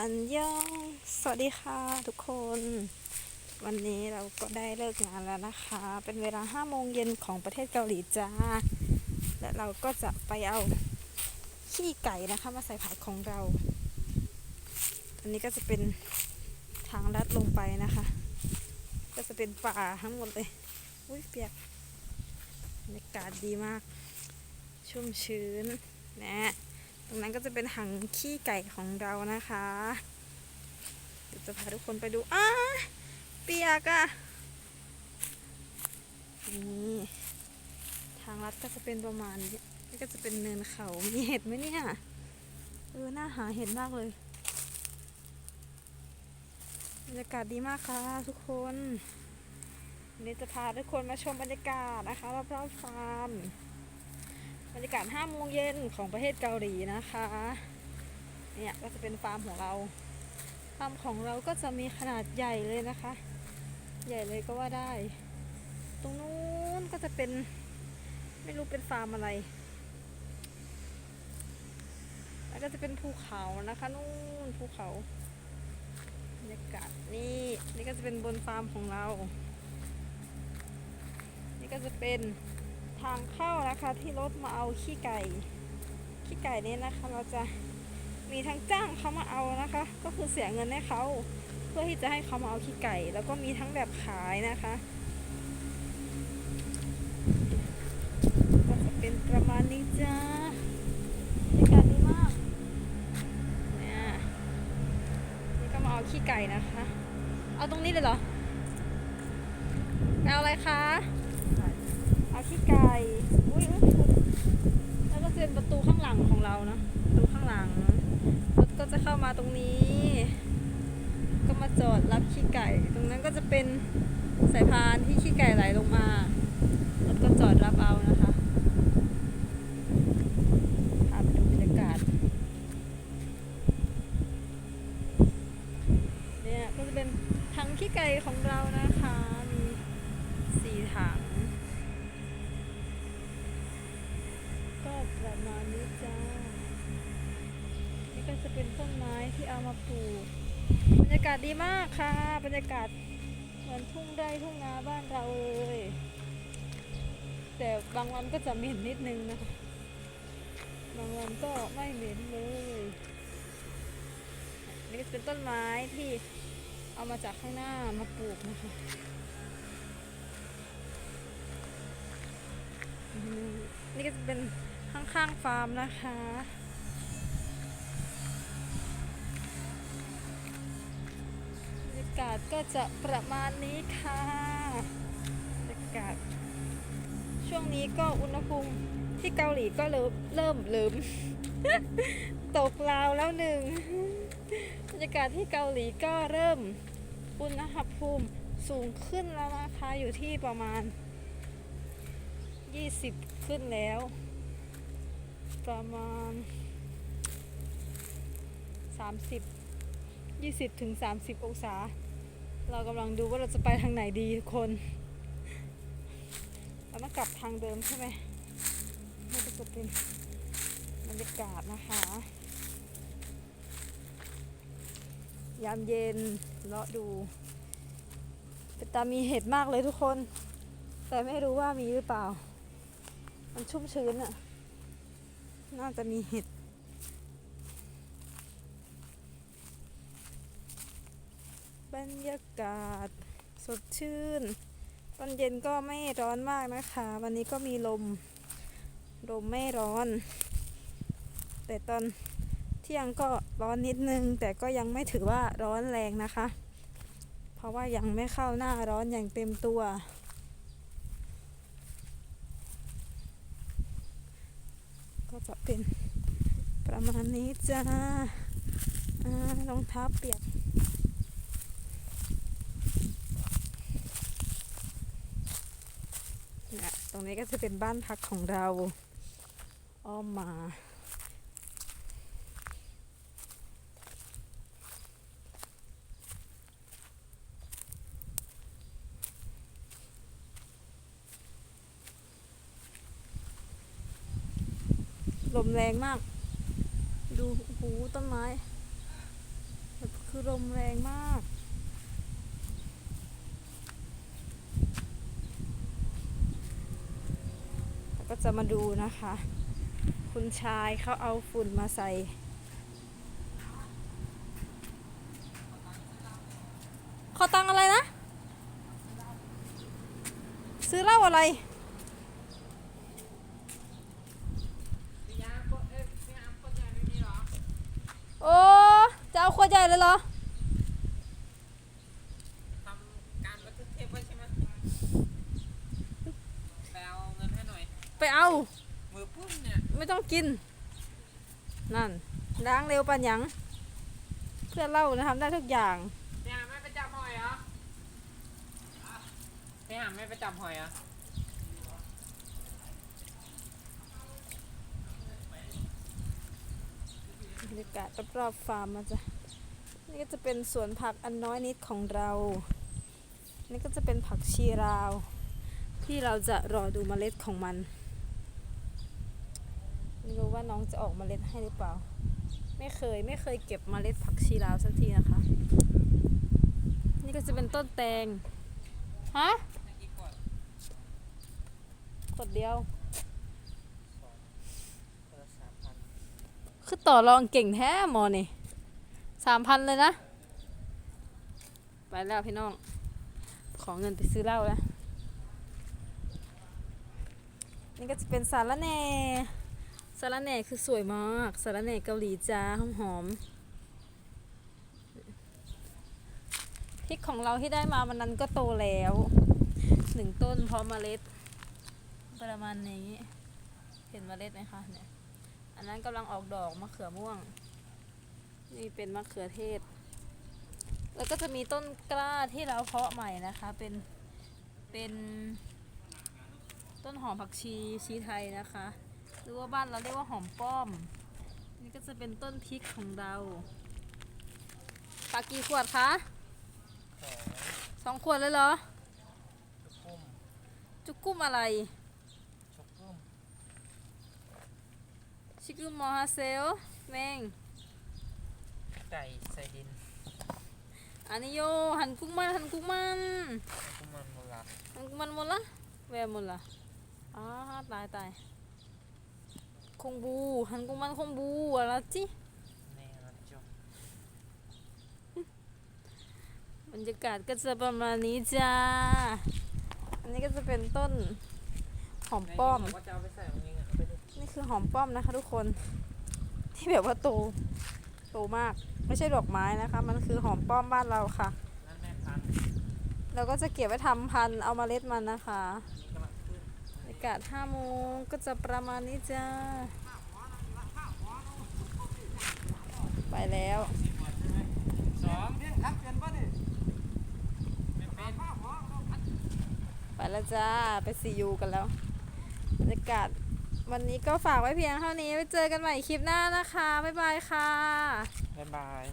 อันยอง สวัสดีค่ะทุกคน วันนี้เราก็ได้เลิกงานแล้วนะคะ เป็นเวลา5โมงเย็นของประเทศเกาหลีจ้า และเราก็จะไปเอาขี้ไก่นะคะ มาใส่ผักของเรา อันนี้ก็จะเป็นทางลัดลงไปนะคะ ก็จะเป็นป่าทั้งหมดเลย อุ้ยเปียกบรรยากาศดีมาก ชุ่มชื้นนะ ตรงนั้นก็จะเป็นถังขี้ไก่ของเรานะคะเดี๋ยวจะพาทุกคนไปดูอ้าเปียกอะนี่ทางลัดก็จะเป็นประมาณนี้นี่ก็จะเป็นเนินเขามีเห็ดไหมเนี่ยเออหน่าหาเห็ดมากเลยบรรยากาศดีมากค่ะทุกคนวันนี้จะพาทุกคนมาชมบรรยากาศนะคะรอบๆฟาร์ม บรรยากาศ5โมงเย็นของประเทศเกาหลีนะคะ เนี่ยก็จะเป็นฟาร์มของเรา ฟาร์มของเราก็จะมีขนาดใหญ่เลยนะคะ ใหญ่เลยก็ว่าได้ ตรงนู้นก็จะเป็นไม่รู้เป็นฟาร์มอะไร แล้วก็จะเป็นภูเขานะคะนู่นภูเขาบรรยากาศนี่นี่ก็จะเป็นบนฟาร์มของเรา นี่ก็จะเป็น ทางเข้านะคะที่รถมาเอาขี้ไก่ ขี้ไก่นี้นะคะ เราจะมีทั้งจ้างเขามาเอานะคะ ก็คือเสียเงินให้เขาเพื่อที่จะให้เขามาเอาขี้ไก่ แล้วก็มีทั้งแบบขายนะคะก็จะเป็นประมาณนี้จ้าบรรยากาศดีมากเนี่ยนี่ก็มาเอาขี้ไก่นะคะ เอาตรงนี้เลยเหรอเอาอะไรคะ ขี้ไก่อุ้ยแล้วก็จะเป็นประตูข้างหลังของเรานะประตูข้างหลังรถก็จะเข้ามาตรงนี้ ก็มาจอดรับขี้ไก่ ตรงนั้นก็จะเป็นสายพานที่ขี้ไก่ไหลลงมา รถก็จอดรับเอานะคะพาไปดูบรรยากาศ เนี่ยก็จะเป็นถังขี้ไก่ของเรานะคะ มีสี่ถัง ก็ ประมาณนี้จ้า นี่ก็จะเป็นต้นไม้ที่เอามาปลูก บรรยากาศดีมากค่ะ บรรยากาศเหมือนทุ่งไร่ทุ่งนาบ้านเราเลย แต่บางวันก็จะเหม็นนิดนึงนะคะบางวันก็ไม่เหม็นเลย นี่ก็จะเป็นต้นไม้ที่เอามาจากข้างหน้ามาปลูกนะคะนี่ก็จะเป็น ข้างๆฟาร์มนะคะ บรรยากาศก็จะประมาณนี้ค่ะบรรยากาศ ช่วงนี้ก็อุณหภูมิที่เกาหลีก็เริ่มเริ่มเริ่มตกราวแล้วหนึ่งบรรยากาศที่เกาหลีก็เริ่มอุณหภูมิสูงขึ้นแล้วนะคะอยู่ที่ประมาณ 20 ขึ้นแล้ว ประมาณ 30 20ถึง30 องศา เรากำลังดูว่าเราจะไปทางไหนดีทุกคน เราต้องกลับทางเดิมใช่ไหมนี่ก็จะเป็นบรรยากาศนะคะ ยามเย็นเลาะดูเป็นตามีเห็ดมากเลยทุกคน แต่ไม่รู้ว่ามีหรือเปล่า มันชุ่มชื้นอะ น่าจะมีเห็ด บรรยากาศ สดชื่น ตอนเย็นก็ไม่ร้อนมากนะคะ วันนี้ก็มีลม ลมไม่ร้อน แต่ตอนเที่ยงก็ร้อนนิดนึง แต่ก็ยังไม่ถือว่าร้อนแรงนะคะ เพราะว่ายังไม่เข้าหน้าร้อนอย่างเต็มตัว ก็จะเป็นประมาณนี้จ้ารองเท้าเปียกเนี่ยตรงนี้ก็จะเป็นบ้านพักของเราอ้อมมา ลมแรงมาก ดูโอ้โหต้นไม้คือลมแรงมากแล้วก็จะมาดูนะคะ คุณชายเขาเอาฝุ่นมาใส่ขอตังอะไรนะ ซื้อเหล้าอะไร พี่ยามก็เอ้ยพี่ยามก็ใหญ่ไม่มีหรอ โอ้ จะเอาขวด ใหญ่เลยเหรอทำการบันทึกเทปไว้ใช่ไหมไปเอาเงินให้หน่อย ไปเอา มือปุ้มเนี่ย ไม่ต้องกิน นั่น ล้างเร็วปันหยัง เพื่อเหล้านะทำได้ทุกอย่างพี่ยามไม่ไปจับหอยเหรอพี่ยามไม่ไปจับหอยเหรอบรรยากาศรอบๆฟาร์มมาจ้ะ นี่ก็จะเป็นสวนผักอันน้อยนิดของเรา นี่ก็จะเป็นผักชีราว ที่เราจะรอดูเมล็ดของมัน ไม่รู้ว่าน้องจะออกเมล็ดให้หรือเปล่า ไม่เคยไม่เคยเก็บเมล็ดผักชีราวสักทีนะคะ นี่ก็จะเป็นต้นแตง ฮะขวดเดียว คือต่อรองเก่งแท้หมอนี่ สามพันเลยนะ ไปแล้วพี่น้อง ขอเงินไปซื้อเหล้าแล้วนี่ก็จะเป็นสาระแหน่สาระแหน่คือสวยมากสาระแหน่เกาหลีจ้าหอมหอมพริกของเราที่ได้มาวันนั้นก็โตแล้วหนึ่งต้นพร้อมเมล็ด ประมาณนี้ เห็นเมล็ดไหมคะเนี่ยอันนั้นกำลังออกดอกมะเขือม่วง นี่เป็นมะเขือเทศ แล้วก็จะมีต้นกล้าที่เราเพาะใหม่นะคะ เป็น เป็นต้นหอมผักชีชีไทยนะคะ หรือว่าบ้านเราเรียกว่าหอมป้อม นี่ก็จะเป็นต้นพริกของเราปลากี่ขวดคะสองสองขวดเลยเหรอชุกกุ้ม จุกกุ้มอะไรชุกกุ้ม ชิกุมมอฮาเซล แมง ไก่ใส่ดินอันนี้โยหันกุ้งมันหันกุ้งมันกุ้มมันโบราณหันกุ้งมันหมดละแวร์หมดละอ้าตายตายคงบูหันกุ้งมันคงบูอะไรจิแน่นอนจบบรรยากาศก็จะประมาณนี้จ้าอันนี้ก็จะเป็นต้นหอมป้อมไหนบอกว่าจะเอาไปใส่ตรงนี้อะเอาไปดินี่คือหอมป้อมนะคะทุกคน ที่แบบว่าโต โตมาก ไม่ใช่ดอกไม้นะคะ มันคือหอมป้อมบ้านเราค่ะนั่นแม่พันธุ์เราก็จะเก็บไว้ทำพันธุ์เอามาเมล็ดมันนะคะอันนี้กำลังขึ้นบรรยากาศ5โมงก็จะประมาณนี้จ้า ไปแล้วสองเพียงทักเกินป่ะดิไม่เป็นไปแล้วจ้า ไปซียูกันแล้วบรรยากาศ วันนี้ก็ฝากไว้เพียงเท่านี้ไว้เจอกันใหม่คลิปหน้านะคะ บ๊ายบายค่ะ บ๊ายบาย